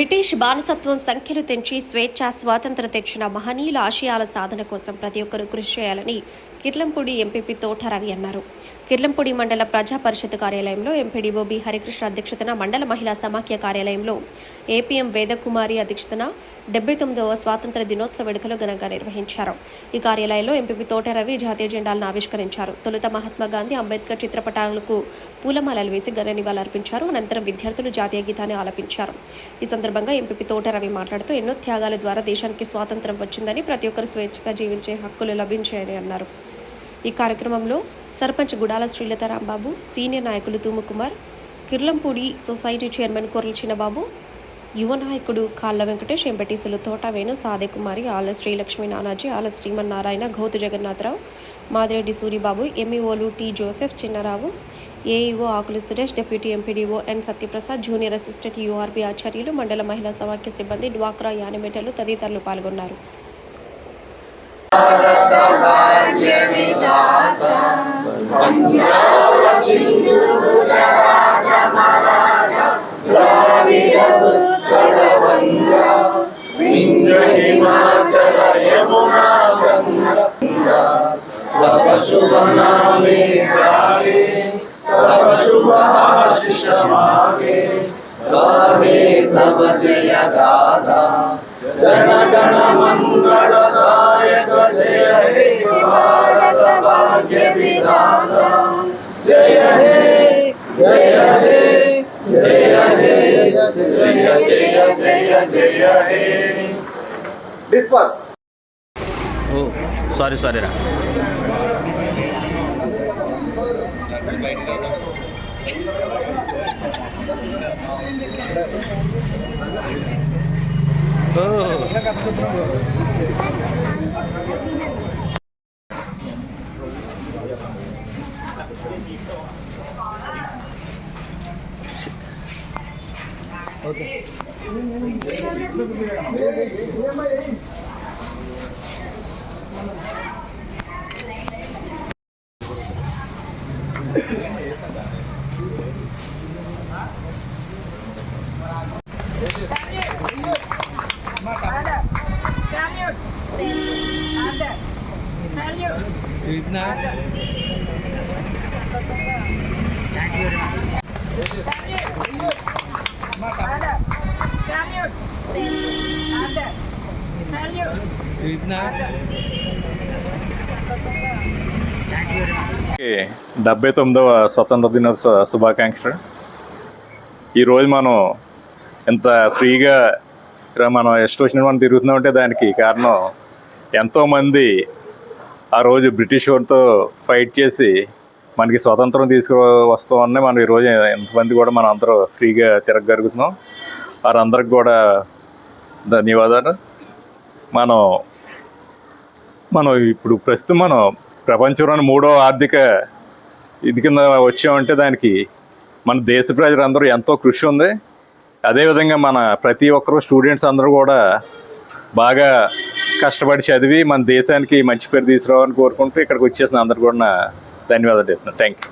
British బానిసత్వం సంఖ్యలు తెంచి స్వేచ్ఛ స్వాతంత్ర తెచ్చిన మహనీయుల ఆశయాల సాధన కోసం ప్రతి ఒక్కరూ కృషి చేయాలని కిర్లంపూడి ఎంపీపీ తోట రవి అన్నారు. కిర్లంపూడి మండల ప్రజా పరిషత్ కార్యాలయంలో ఎంపీడీఓ బి హరికృష్ణ అధ్యక్షతన మండల మహిళా సమాఖ్య కార్యాలయంలో ఏపీఎం వేదకుమారి అధ్యక్షతన డెబ్బై తొమ్మిదవ స్వాతంత్ర దినోత్సవ వేడుకలు ఘనంగా నిర్వహించారు. ఈ కార్యాలయంలో ఎంపీపీ తోట రవి జాతీయ జెండాలను ఆవిష్కరించారు. తొలుత మహాత్మా గాంధీ అంబేద్కర్ చిత్రపటాలకు పూలమాలలు వేసి ఘన నివాళులర్పించారు అనంతరం విద్యార్థులు జాతీయ గీతాన్ని ఆలపించారు. ఈ సందర్భంగా ఎంపీపీ తోట రవి మాట్లాడుతూ ఎన్నో త్యాగాల ద్వారా దేశానికి స్వాతంత్రం వచ్చిందని ప్రతి ఒక్కరు స్వేచ్ఛగా జీవించే హక్కులు లభించాయని అన్నారు. ఈ కార్యక్రమంలో సర్పంచ్ గుడాల శ్రీలత రాంబాబు సీనియర్ నాయకులు తూముకుమార్ కిర్లంపూడి సొసైటీ చైర్మన్ కొర్ల చిన్నబాబు యువ నాయకుడు కాళ్ళ వెంకటేష్ ఎంపటీసులు తోట వేణు సాదే కుమారి ఆల Srilakshmi Nanaji Ala Srimannarayana Gouthu Jagannatharao Madireddy Suribabu ఎంఈఓలు T Joseph Chinnarao AEO Akula Suresh deputy MPDO N Satyaprasad junior assistant URB Acharyulu మండల మహిళా సమాఖ్య సిబ్బంది డ్వాక్రా యానిమేటర్లు తదితరులు పాల్గొన్నారు. हिमाचल यमुना गंगा तव शुभ नामे जागे तव शुभ आशीष मागे गावे तव जय गाथा जन गण जय जय जय जय ओ सॉरी सॉरी रा Thank you. Okay. డెబ్బై తొమ్మిదవ స్వతంత్ర దినోత్సవ శుభాకాంక్షలు. ఈరోజు మనం ఇంత ఫ్రీగా మనం ఎస్టోషన్ మనం తిరుగుతున్నామంటే దానికి కారణం ఎంతోమంది ఆ రోజు బ్రిటిష్ వారితో ఫైట్ చేసి మనకి స్వతంత్రం తీసుకు వస్తామని మనం ఈరోజు ఎంతమంది కూడా మనం అందరూ ఫ్రీగా తిరగగలుగుతున్నాం. వారందరికి కూడా ధన్యవాదాలు. మనం మనం ఇప్పుడు ప్రస్తుతం మనం ప్రపంచంలోని మూడో ఆర్థిక ఇది కింద వచ్చామంటే దానికి మన దేశ ప్రజలందరూ ఎంతో కృషి ఉంది. అదేవిధంగా మన ప్రతి ఒక్కరు స్టూడెంట్స్ అందరూ కూడా బాగా కష్టపడి చదివి మన దేశానికి మంచి పేరు తీసుకురావాలని కోరుకుంటూ ఇక్కడికి వచ్చేసిన అందరు కూడా ధన్యవాదాలు చెప్తున్నాను థ్యాంక్ యూ